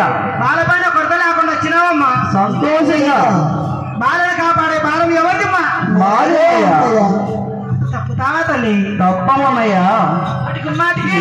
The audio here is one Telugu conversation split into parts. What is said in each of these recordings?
సంతోషంగా బాలపైన కొరత లేకుండా వచ్చినావమ్మా. సంతోషంగా. బాలని కాపాడే భారం ఎవరిదమ్మా? తప్పుతావా తల్లి? తప్పమన్నయ్యా వాటికి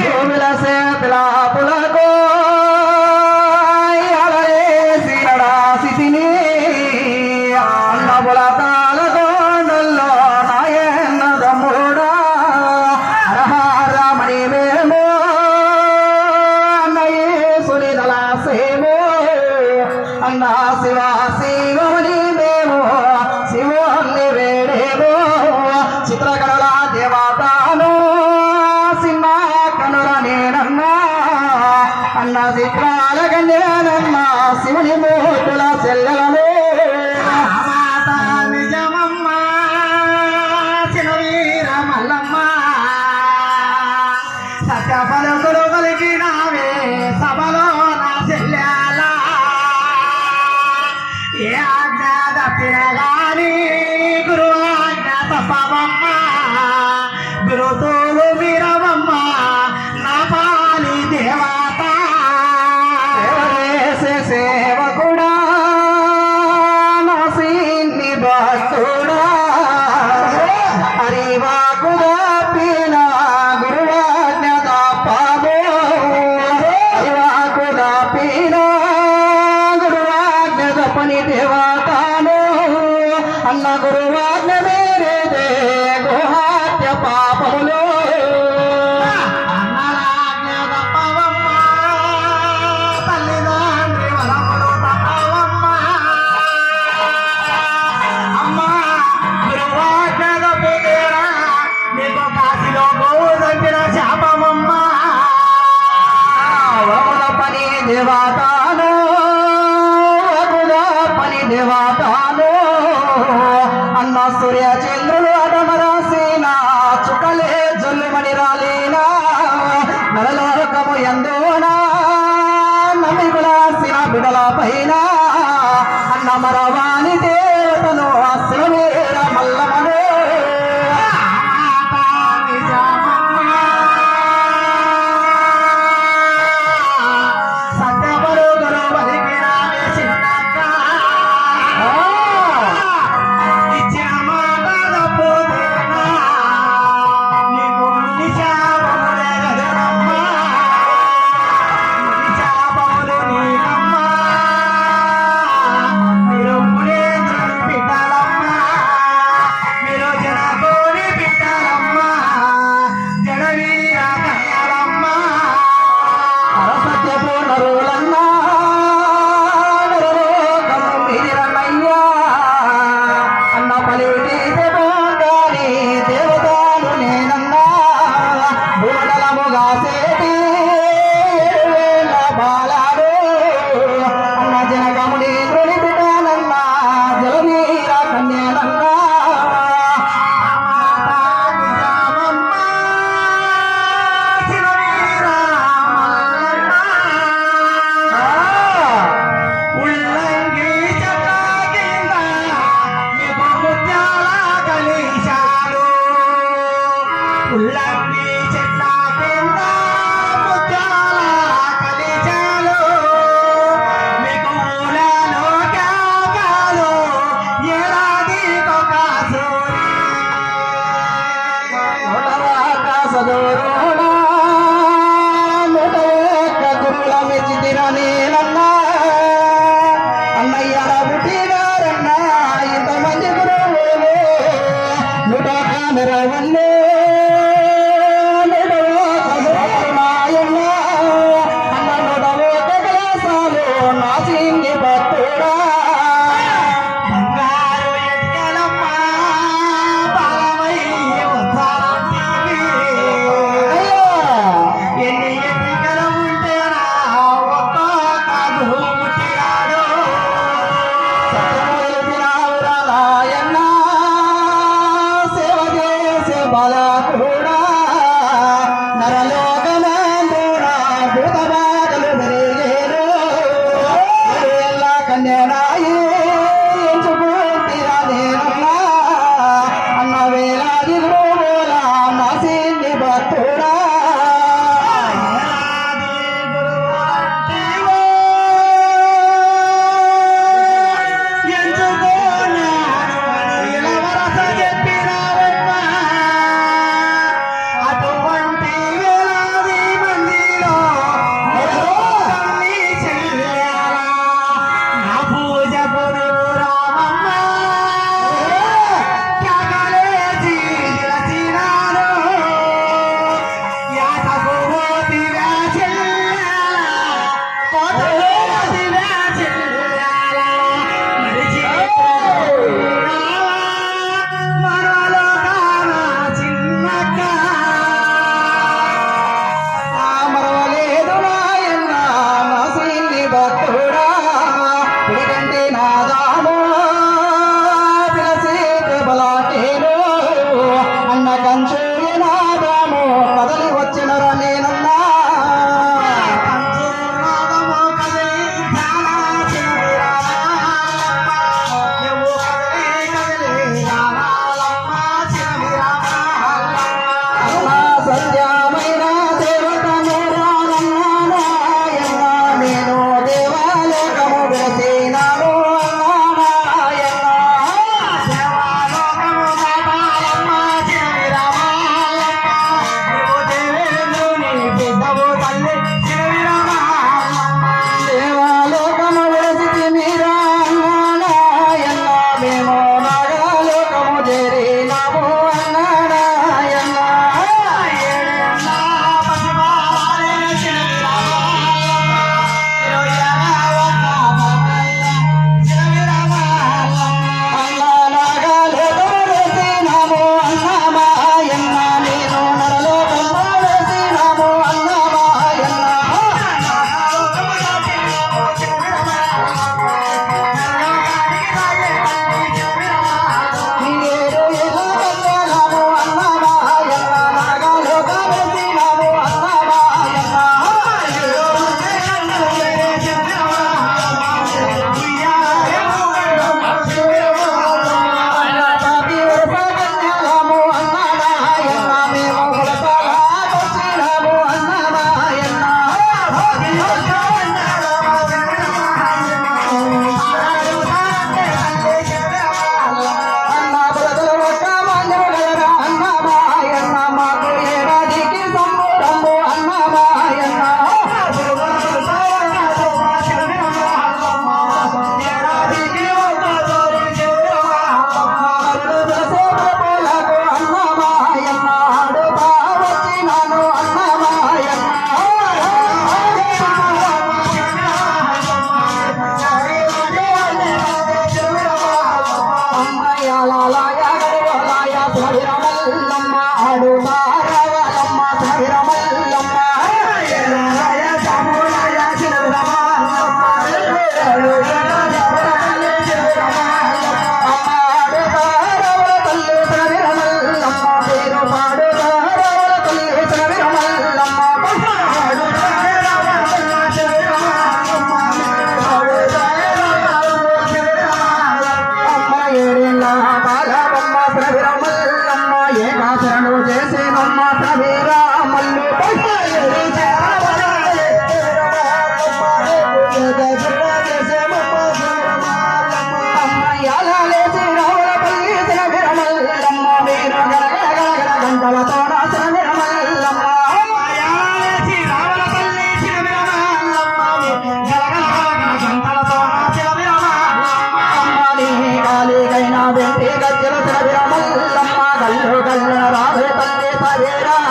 ఊపిరు తోలు వీరవమ్మ నా పాలి దేవత. సేవకుడా నా సీన్ని భక్తుడా. అరివాకుడా పీన గురువాజ్ఞత పాదు అరివాకుడా పీన గురువాజ్ఞత పని దేవతాను. అన్న గురువాజ్ఞ మేరే దే గుహా పాపములు.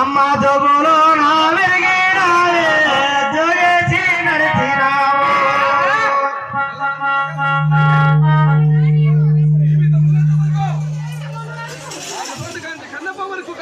అమ్మ జగులో నా వెలిగినావే జగేసి నడిచినావో కన్నప్ప వరకు